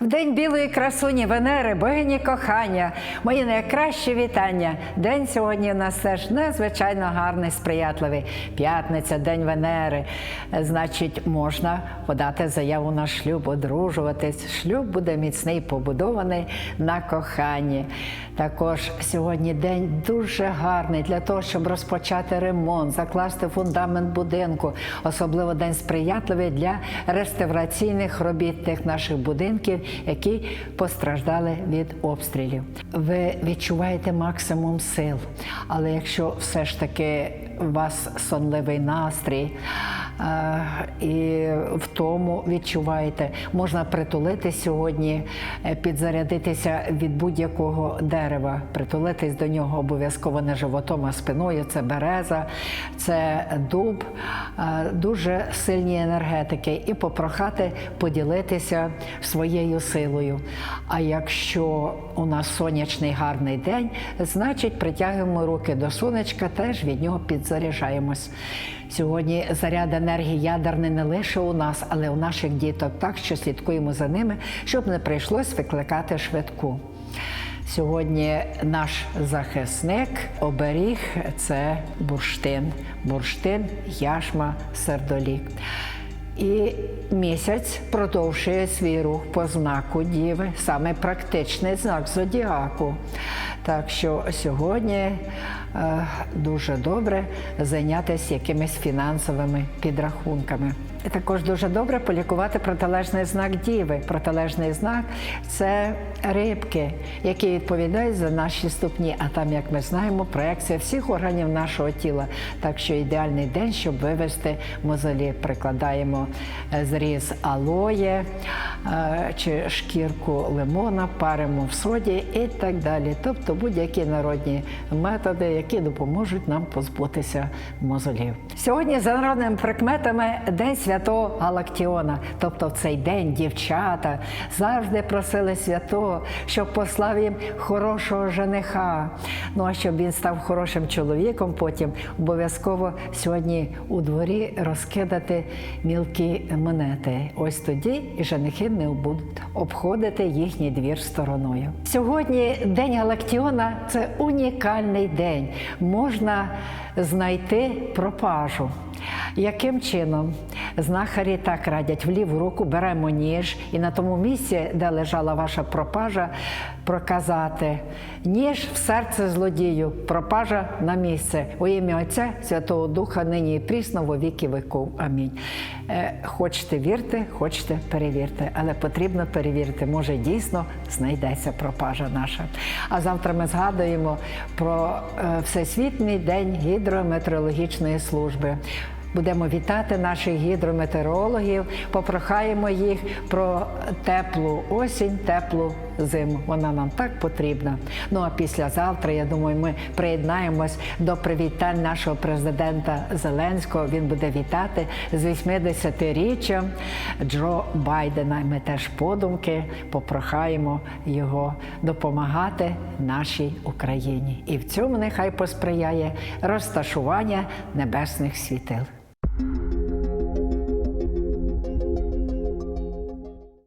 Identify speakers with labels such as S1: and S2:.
S1: В день білої красуні Венери, богині кохання, мої найкращі вітання. День сьогодні у нас теж надзвичайно гарний, сприятливий. П'ятниця, день Венери. Значить, можна подати заяву на шлюб, одружуватись. Шлюб буде міцний, побудований на коханні. Також сьогодні день дуже гарний для того, щоб розпочати ремонт, закласти фундамент будинку. Особливо день сприятливий для реставраційних робіт тих наших будинків, які постраждали від обстрілів. Ви відчуваєте максимум сил, але якщо все ж таки у вас сонливий настрій і в тому відчуваєте, можна притулити сьогодні, е, підзарядитися від будь-якого дерева, притулитись до нього обов'язково не животом, а спиною. Це береза, це дуб, е, дуже сильні енергетики, і попрохати поділитися своєю силою. А якщо у нас сонячний гарний день, значить притягуємо руки до сонечка, теж від нього підзаряджаємось. Сьогодні заряд енергії ядерний не лише у нас, але у наших діток, так що слідкуємо за ними, щоб не прийшлось викликати швидку. Сьогодні наш захисник оберіг це бурштин, бурштин, яшма, сердолік. І місяць продовжує свій рух по знаку Діви, саме практичний знак зодіаку. Так що сьогодні е, дуже добре зайнятися якимись фінансовими підрахунками. Також дуже добре полікувати протилежний знак Діви. Протилежний знак це рибки, які відповідають за наші ступні. А там, як ми знаємо, проекція всіх органів нашого тіла. Так що ідеальний день, щоб вивести мозолі. Прикладаємо зріз алоє е, чи шкірку лимона, паримо в соді і так далі. Тобто будь-які народні методи, які допоможуть нам позбутися мозолів. Сьогодні за народними прикметами День святого Галактіона. Тобто в цей день дівчата завжди просили святого, щоб послав їм хорошого жениха. Ну а щоб він став хорошим чоловіком, потім обов'язково сьогодні у дворі розкидати мілкі монети. Ось тоді женихи не будуть обходити їхній двір стороною. Сьогодні день Галактіона це унікальний день. Можна знайти пропажу. Яким чином? Знахарі так радять в ліву руку беремо ніж і на тому місці, де лежала ваша пропажа, проказати ніж в серце злодію, пропажа на місце. У ім'я Отця Святого Духа нині і прісно во віки веков. Амінь. Е, хочете вірте, хочете перевірте, але потрібно перевірити. Може, дійсно знайдеться пропажа наша. А завтра ми згадуємо про е, Всесвітній день гідрометеорологічної служби. Будемо вітати наших гідрометеорологів, попрохаємо їх про теплу осінь, теплу зиму. Вона нам так потрібна. Ну а післязавтра, я думаю, ми приєднаємось до привітань нашого президента Зеленського. Він буде вітати з 80-річчям Джо Байдена. Ми теж подумки попрохаємо його допомагати нашій Україні. І в цьому нехай посприяє розташування небесних світил.